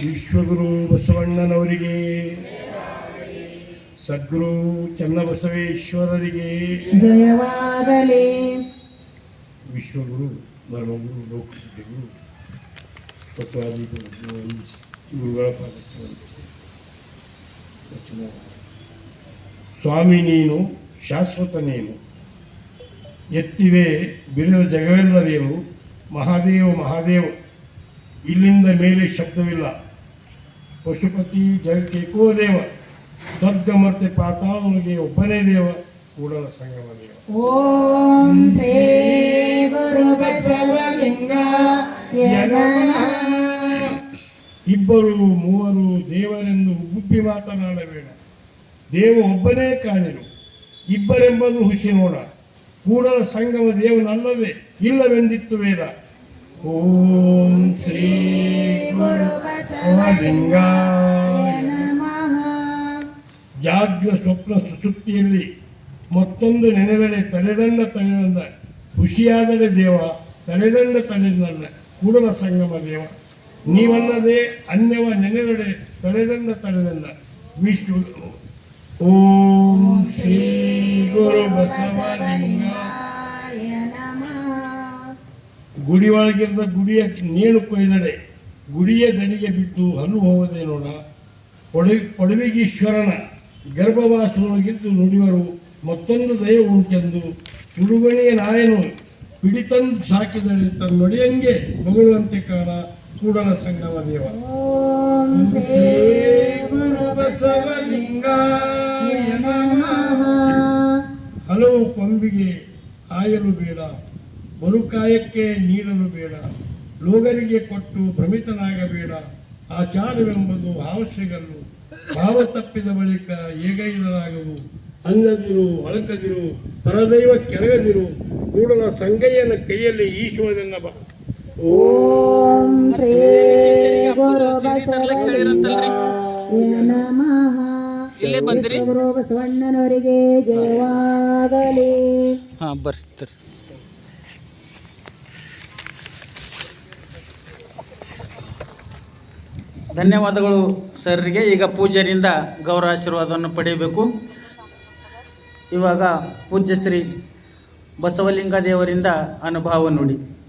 ವಿಶ್ವಗುರು ಬಸವಣ್ಣನವರಿಗೆ ಸದ್ಗುರು ಚನ್ನಬಸವೇಶ್ವರರಿಗೆ ಜಯವಾಗಲಿ ವಿಶ್ವಗುರು ಧರ್ಮಗುರು ಲೋಕಸಿದ್ಧಗುರು ಬಸವಾದಿ ಗುರುಗಳ ಪಾದಕ್ಕೆ ಸ್ವಾಮಿ ನೀನು ಶಾಶ್ವತ ನೀನು ಎತ್ತಿವೆ ಬಿರಿದ ಜಗವೆಲ್ಲದೇನು ಮಹಾದೇವ ಮಹಾದೇವ, ಇಲ್ಲಿಂದ ಮೇಲೆ ಶಬ್ದವಿಲ್ಲ. ಪಶುಪತಿ ಜಗಕ್ಕೆ ಕೋ ದೇವ ಸ್ವರ್ಗ ಮತ್ತೆ ಪಾತಾಳನಿಗೆ ಒಬ್ಬನೇ ದೇವ, ಕೂಡಲ ಸಂಗಮ ದೇವ ಓಂ ಗುರು ಬಸವಲಿಂಗ ಇಬ್ಬರು, ಮೂವರು ದೇವರೆಂದು ಉಬ್ಬಿ ಮಾತನಾಡಬೇಡ. ದೇವ ಒಬ್ಬನೇ ಕಾಣಿರು ಇಬ್ಬರೆಂಬುದು ಹುಷಿ ನೋಡ. ಕೂಡಲ ಸಂಗಮ ದೇವನಲ್ಲವೇ ಇಲ್ಲವೆಂದಿತ್ತು ವೇದ. ಓಂ ಶ್ರೀ ಜಾಗ್ರ ಸ್ವಪ್ನ ಸುಸುಪ್ತಿಯಲ್ಲಿ ಮತ್ತೊಂದು ನೆನೆದರೆ ತಲೆದಂಡ ತಲೆದಂಡ. ಖುಷಿಯಾದರೆ ದೇವ, ತಲೆದಂಡ ತಲೆದಂಡ. ಕೂಡಲ ಸಂಗಮ ದೇವ. ನೀವಲ್ಲದೆ ಅನ್ಯವ ನೆನೆದೊಡೆ ತೊಳೆದಂದ ತಡೆದಲ್ಲ ವಿಷ್ಣು, ಓಂ ಶ್ರೀ ಗುರು ಬಸವಲಿಂಗ ಗುಡಿ ಒಳಗಿರದ ಗುಡಿಯ ನೇಣು ಕೊಯ್ದಡೆ, ಗುಡಿಯ ದಣಿಗೆ ಬಿಟ್ಟು ಹಲ್ಲು ಹೋಗದೆ ನೋಡ. ಪೊಡವಿ ಪಡವಿಗೀಶ್ವರನ ಗರ್ಭವಾಸದೊಳಗಿದ್ದು ನುಡಿವರು ಮತ್ತೊಂದು ದಯ ಉಂಟೆಂದು ಸುಡುಗಣಿಯ ನಾಯನು ಪಿಡಿತಂದು ಸಾಕಿದಳೆ ತನ್ನೊಡೆಯಂಗೆ ಮಗುಳುವಂತೆ ಕಾಣ. ಕೂಡಲ ಸಂಗಮ ದೇವ ಹಲವು ಕೊಂಬಿಗೆ ಕಾಯಲು ಬೇಡ ಬರುಕಾಯಕ್ಕೆ ನೀಡಲು ಬೇಡ ಲೋಗರಿಗೆ ಕೊಟ್ಟು ಭ್ರಮಿತನಾಗಬೇಡ ಆಚಾರವೆಂಬುದು ಆವಶ್ಯಗಲ್ಲು ಭಾವ ತಪ್ಪಿದ ಬಳಿಕ ಏಗೈದರಾಗವು ಅನ್ನದಿರು ಅಳಕದಿರು ಪರದೈವ ಕೆಳಗದಿರು ಕೂಡಲ ಸಂಗಯ್ಯನ ಕೈಯಲ್ಲಿ ಈಶ್ವರನ ಓ ಓಂ ಶ್ರೀ ಗುರು ಬಸವಲಿಂಗಾಯ ನಮಃ ಇಲ್ಲೇ ಬಂದಿರಿ. ಗುರು ಬಸವಣ್ಣನವರಿಗೆ ಜಯವಾಗಲಿ. ಹಾ ಬರ್ತಾರೆ ಧನ್ಯವಾದಗಳು ಸರ್ರಿಗೆ. ಈಗ ಪೂಜೆಯಿಂದ ಗೌರವ ಆಶೀರ್ವಾದವನ್ನು ಪಡೆಯಬೇಕು. ಇವಾಗ ಪೂಜ್ಯ ಶ್ರೀ ಬಸವಲಿಂಗ ದೇವರಿಂದ ಅನುಭವ ನುಡಿ.